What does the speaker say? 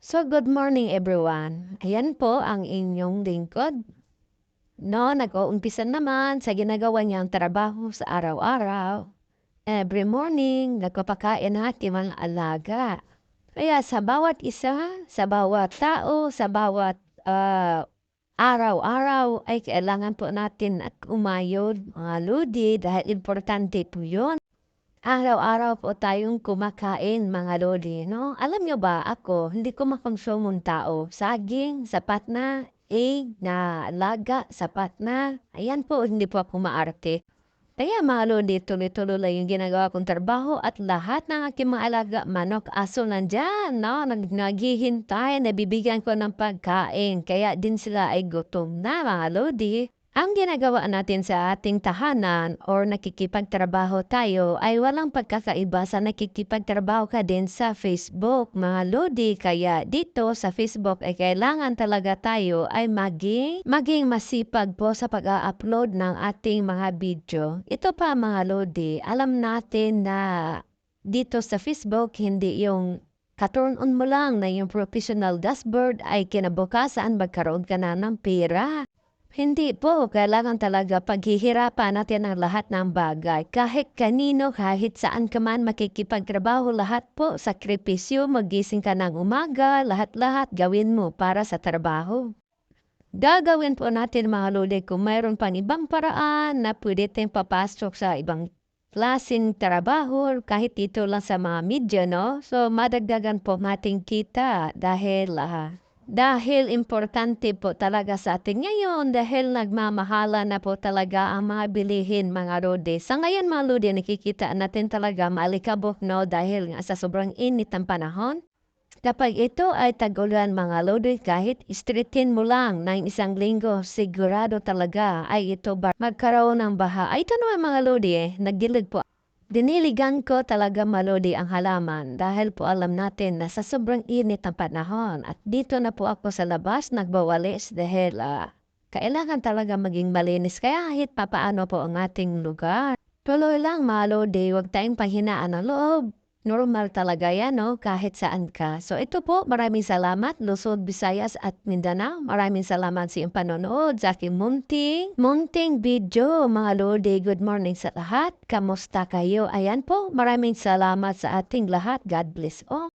So, good morning everyone. Ayan po ang inyong lingkod. No, nag-uumpisa naman sa ginagawa niyang trabaho sa araw-araw. Every morning, nagpapakain ng ating mga alaga. Kaya sa bawat isa, sa bawat tao, sa bawat ah, araw-araw ay kailangan po natin at umayod mga lodi dahil importante po yun. Araw-araw po tayong kumakain mga lodi, no? Alam nyo ba ako, hindi ko makonsumong tao. Saging, sapat na. Egg na alaga, sapat na. Ayan po, hindi po ako maarte. Kaya mga lodi, tuloy-tuloy lang yung ginagawa kong trabaho at lahat ng aking mga alaga, manok, aso nandyan, no? Nag naghihintay, nabibigyan ko ng pagkain. Kaya din sila ay gutom na mga lodi. Ang ginagawa natin sa ating tahanan or nakikipagtrabaho tayo ay walang pagkakaiba sa nakikipagtrabaho ka din sa Facebook, mga lodi. Kaya dito sa Facebook ay kailangan talaga tayo ay maging, maging masipag po sa pag-upload ng ating mga video. Ito pa mga lodi, alam natin na dito sa Facebook hindi yung katurn on mo lang na yung professional dashboard ay kinabukasan magkaroon ka na ng pera. Hindi po, kailangan talaga paghihirapan natin ang lahat ng bagay. Kahit kanino, kahit saan ka man makikipagtrabaho, lahat po, sakripisyo, magising ka ng umaga, lahat-lahat gawin mo para sa trabaho. Gagawin po natin mga lodi kung mayroon pang ibang paraan na pwede tayong papasok sa ibang klaseng trabaho kahit dito lang sa mga media, no? So, madagdagan po nating kita dahil ah, dahil importante po talaga sa atin ngayon dahil nagmamahala na po talaga ang mga bilihin mga lodi. Sa ngayon mga lodi nakikita natin talaga maalikabok no dahil nga sa sobrang init ng panahon. Kapag ito ay tagulan mga lodi kahit istritin mo lang ng isang linggo sigurado talaga ay ito magkaroon ng baha. Ay ito naman mga lodi eh, nagdilig po Diniligan ko talaga malodi ang halaman dahil po alam natin na sa sobrang init ng panahon at dito na po ako sa labas nagbawalis dahil ah, kailangan talaga maging malinis kaya kahit papaano po ang ating lugar. Tuloy lang malodi, huwag tayong panghinaan ng loob. Normal talaga yan, no? Kahit saan ka. So ito po, maraming salamat, Luzon, Visayas at Mindanao. Maraming salamat sa iyong panonood sa aking munting, munting video. Mga Lodi, good morning sa lahat. Kamusta kayo? Ayan po, maraming salamat sa ating lahat. God bless all.